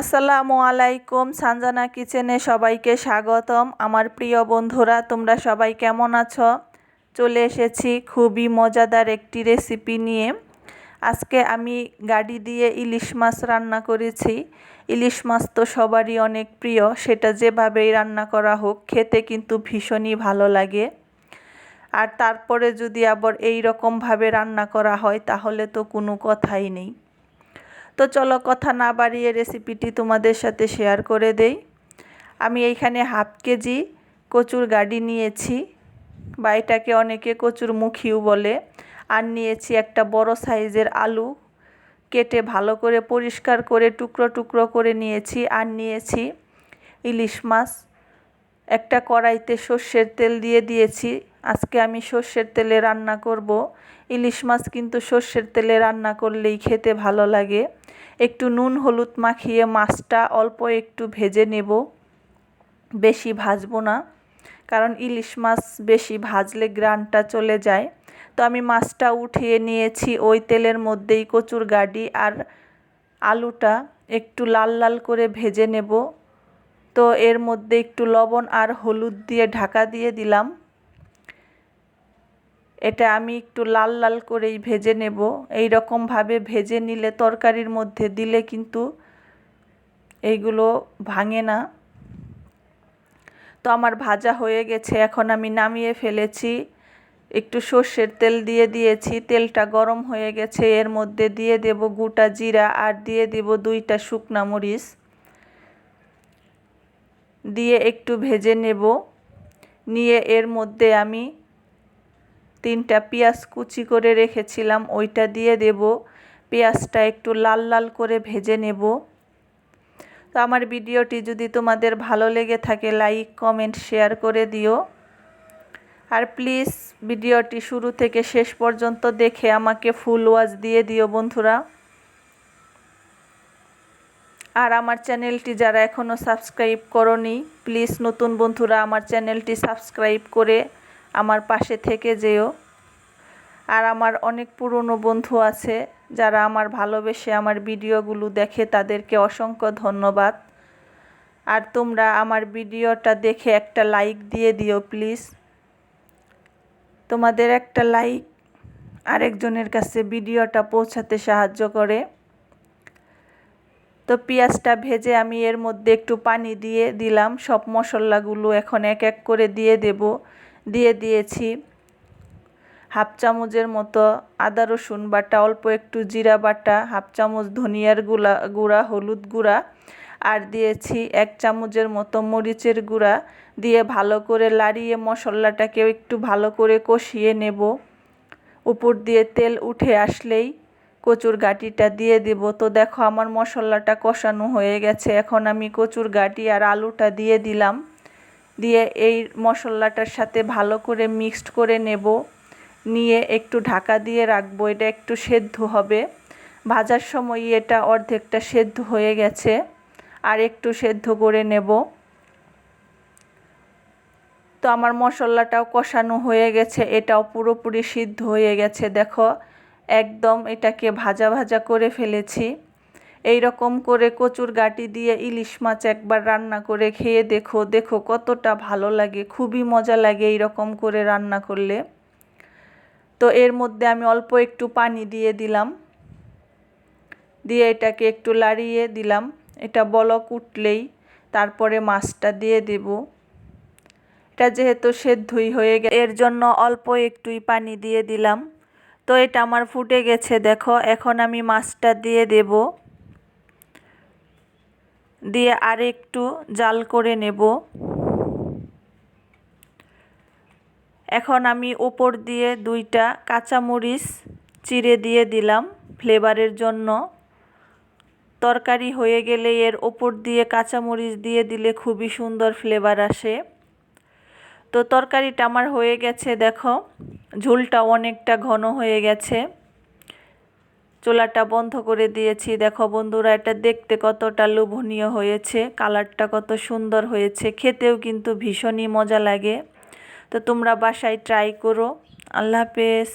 আসসালামু আলাইকুম, সানজানা কিচেনে সবাইকে স্বাগতম। আমার প্রিয় বন্ধুরা, তোমরা সবাই কেমন আছো? চলে এসেছি খুবই মজাদার একটি রেসিপি নিয়ে। আজকে আমি গাড়ি দিয়ে ইলিশ মাছ রান্না করেছি। ইলিশ মাছ তো সবারই অনেক প্রিয়, সেটা যেভাবেই রান্না করা হোক, খেতে কিন্তু ভীষণই ভালো লাগে। আর তারপরে যদি আবার এই রকমভাবে রান্না করা হয়, তাহলে তো কোনো কথাই নেই। তো চলো কথা না বাড়িয়ে রেসিপিটি তোমাদের সাথে শেয়ার করে দেই। আমি এইখানে হাফ কেজি কচুর গাড়ি নিয়েছি, বা এটাকে অনেকে কচুর মুখিও বলে। আর নিয়েছি একটা বড় সাইজের আলু, কেটে ভালো করে পরিষ্কার করে টুকরো টুকরো করে নিয়েছি। আর নিয়েছি ইলিশ মাছ, একটা কড়াইতে সর্ষের তেল দিয়ে দিয়েছি। আজকে আমি সর্ষের তেলে রান্না করব। ইলিশ মাছ কিন্তু সর্ষের তেলে রান্না করলেই খেতে ভালো লাগে। একটু নুন, হলুদ মাখিয়ে মাছটা অল্প একটু ভেজে নেব। বেশি ভাজবো না, কারণ ইলিশ মাছ বেশি ভাজলে গ্রানটা চলে যায়। তো আমি মাছটা উঠিয়ে নিয়েছি ওই তেলের মধ্যেই কচুর গাডি আর আলুটা একটু লাল লাল করে ভেজে নেব। তো এর মধ্যে একটু লবণ আর হলুদ দিয়ে ঢাকা দিয়ে দিলাম। এটা আমি একটু লাল লাল করেই ভেজে নেব। এই রকমভাবে ভেজে নিলে তরকারির মধ্যে দিলে কিন্তু এইগুলো ভাঙে না। তো আমার ভাজা হয়ে গেছে, এখন আমি নামিয়ে ফেলেছি। একটু সর্ষের তেল দিয়ে দিয়েছি, তেলটা গরম হয়ে গেছে। এর মধ্যে দিয়ে দেব গোটা জিরা আর দিয়ে দেব দুইটা শুকনা মরিচ। দিয়ে একটু ভেজে নেব। নিয়ে এর মধ্যে আমি তিনটা পেঁয়াজ কুচি করে রেখেছিলাম, ওইটা দিয়ে দেব। পেঁয়াজটা একটু লাল লাল করে ভেজে নেব। তো আমার ভিডিওটি যদি তোমাদের ভালো লেগে থাকে, লাইক, কমেন্ট, শেয়ার করে দিও। আর প্লিজ ভিডিওটি শুরু থেকে শেষ পর্যন্ত দেখে আমাকে ফুল ওয়াজ দিয়ে দিও বন্ধুরা। আর আমার চ্যানেলটি যারা এখনও সাবস্ক্রাইব করনি, প্লিজ নতুন বন্ধুরা, আমার চ্যানেলটি সাবস্ক্রাইব করে আমার পাশে থেকে যেও। আর আমার অনেক পুরনো বন্ধু আছে, যারা আমার ভালোবেসে আমার ভিডিওগুলো দেখে তাদেরকে অসংখ্য ধন্যবাদ। আর তোমরা আমার ভিডিওটা দেখে একটা লাইক দিয়ে দিও, প্লিজ। তোমাদের একটা লাইক আরেকজনের কাছে ভিডিওটা পৌঁছাতে সাহায্য করে। তো পেঁয়াজটা ভেজে আমি এর মধ্যে একটু পানি দিয়ে দিলাম, সব মশলাগুলো এখন এক এক করে দিয়ে দেব। দিয়ে দিয়েছি। হাফ চামচের মতো আদা রসুন বাটা, অল্প একটু জিরা বাটা, হাফ চামচ ধনিয়ার গুঁড়া গুঁড়া, হলুদ গুঁড়া আর দিয়েছি এক চামচের মতো মরিচের গুঁড়া দিয়ে ভালো করে লাড়িয়ে মশলাটাকেও একটু ভালো করে কষিয়ে নেব। উপর দিয়ে তেল উঠে আসলেই কচুর গাটিটা দিয়ে দেব। তো দেখো আমার মশলাটা কষানো হয়ে গেছে। এখন আমি কচুর গাটি আর আলুটা দিয়ে দিলাম। দিয়ে এই মশলাটার সাথে ভালো করে মিক্সড করে নেব। নিয়ে একটু ঢাকা দিয়ে রাখব, এটা একটু সেদ্ধ হবে। ভাজার সময় এটা অর্ধেকটা সেদ্ধ হয়ে গেছে, আর একটু সেদ্ধ করে নেব। তো আমার মশলাটাও কষানো হয়ে গেছে, এটাও পুরোপুরি সিদ্ধ হয়ে গেছে, দেখো। একদম এটাকে ভাজা ভাজা করে ফেলেছি। এই রকম করে কচুর গাটি দিয়ে ইলিশ মাছ একবার রান্না করে খেয়ে দেখো দেখো কতটা ভালো লাগে, খুবই মজা লাগে এই রকম করে রান্না করলে। তো এর মধ্যে আমি অল্প একটু পানি দিয়ে দিলাম। দিয়ে এটাকে একটু লাড়িয়ে দিলাম। এটা বলক উঠলেই তারপরে মাছটা দিয়ে দেব। এটা যেহেতু সেদ্ধই হয়ে গে, এর জন্য অল্প একটুই পানি দিয়ে দিলাম। তো এটা আমার ফুটে গেছে, দেখো, এখন আমি মাছটা দিয়ে দেব। দিয়ে আর একটু জাল করে নেব। এখন আমি ওপর দিয়ে দুইটা কাঁচামরিচ চিড়ে দিয়ে দিলাম ফ্লেভারের জন্য। তরকারি হয়ে গেলে এর ওপর দিয়ে কাঁচামরিচ দিয়ে দিলে খুবই সুন্দর ফ্লেভার আসে। তো তরকারিটা আমার হয়ে গেছে, দেখো। ঝোলটা অনেকটা ঘন হয়ে গেছে। চোলাটা বন্ধ করে দিয়েছি। দেখো বন্ধুরা, এটা দেখতে কতটা লোভনীয় হয়েছে, কালারটা কত সুন্দর হয়েছে, খেতেও কিন্তু ভীষণই মজা লাগে। তো তোমরা বাসায় ট্রাই করো। আল্লাহ হাফেজ।